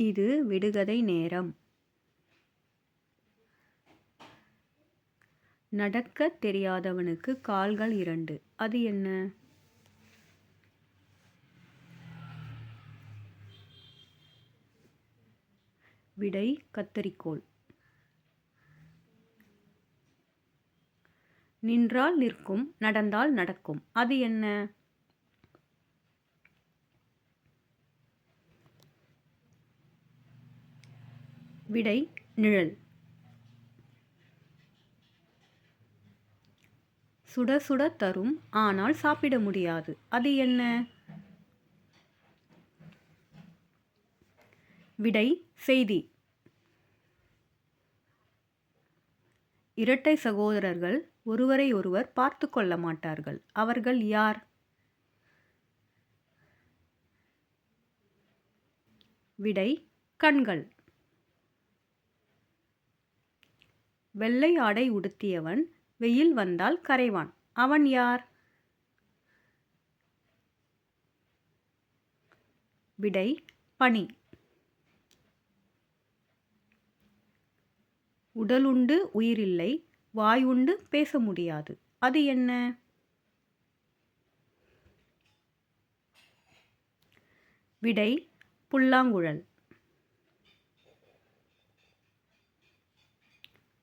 இது விடுகதை நேரம். நடக்கத் தெரியாதவனுக்கு கால்கள் இரண்டு. அது என்ன? விடை கத்தரிக்கோள். நின்றால் நிற்கும் நடந்தால் நடக்கும். அது என்ன? விடை நிழல். சுட சுட தரும் ஆனால் சாப்பிட முடியாது. அது என்ன? விடை செய்தி. இரட்டை சகோதரர்கள் ஒருவரை ஒருவர் பார்த்து கொள்ள மாட்டார்கள். அவர்கள் யார்? விடை கண்கள். வெள்ளை ஆடை உடுத்தியவன் வெயில் வந்தால் கரைவான். அவன் யார்? விடை பனி. உடலுண்டு உயிரில்லை வாயுண்டு பேச முடியாது. அது என்ன? விடை புல்லாங்குழல்.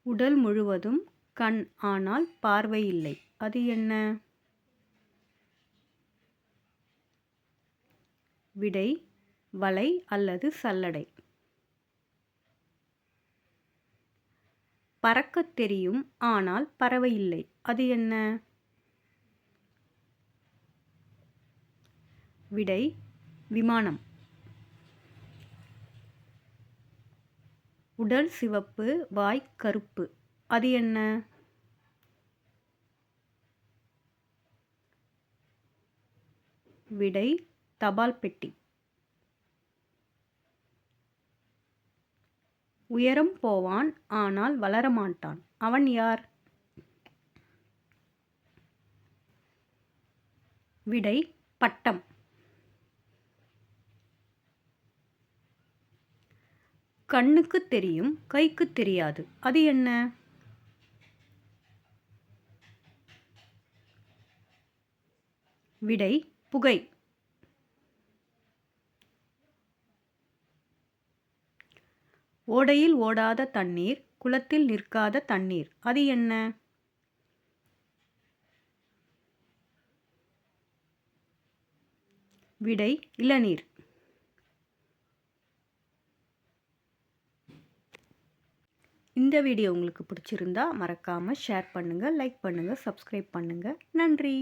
உடல் முழுவதும் கண் ஆனால் பார்வை இல்லை அது என்ன? விடை வலை அல்லது சல்லடை. பறக்கத் தெரியும் ஆனால் பறவை இல்லை அது என்ன? விடை விமானம். உடல் சிவப்பு வாய் கருப்பு. அது என்ன? விடை தபால் பெட்டி. உயரம் போவான் ஆனால் வளரமாட்டான். அவன் யார்? விடை பட்டம். கண்ணுக்கு தெரியும் கைக்கு தெரியாது. அது என்ன? விடை புகை. ஓடையில் ஓடாத தண்ணீர் குளத்தில் நிற்காத தண்ணீர். அது என்ன? விடை இளநீர். இந்த வீடியோ உங்களுக்கு பிடிச்சிருந்தா மறக்காமல் ஷேர் பண்ணுங்கள் லைக் பண்ணுங்கள் சப்ஸ்கிரைப் பண்ணுங்கள் நன்றி.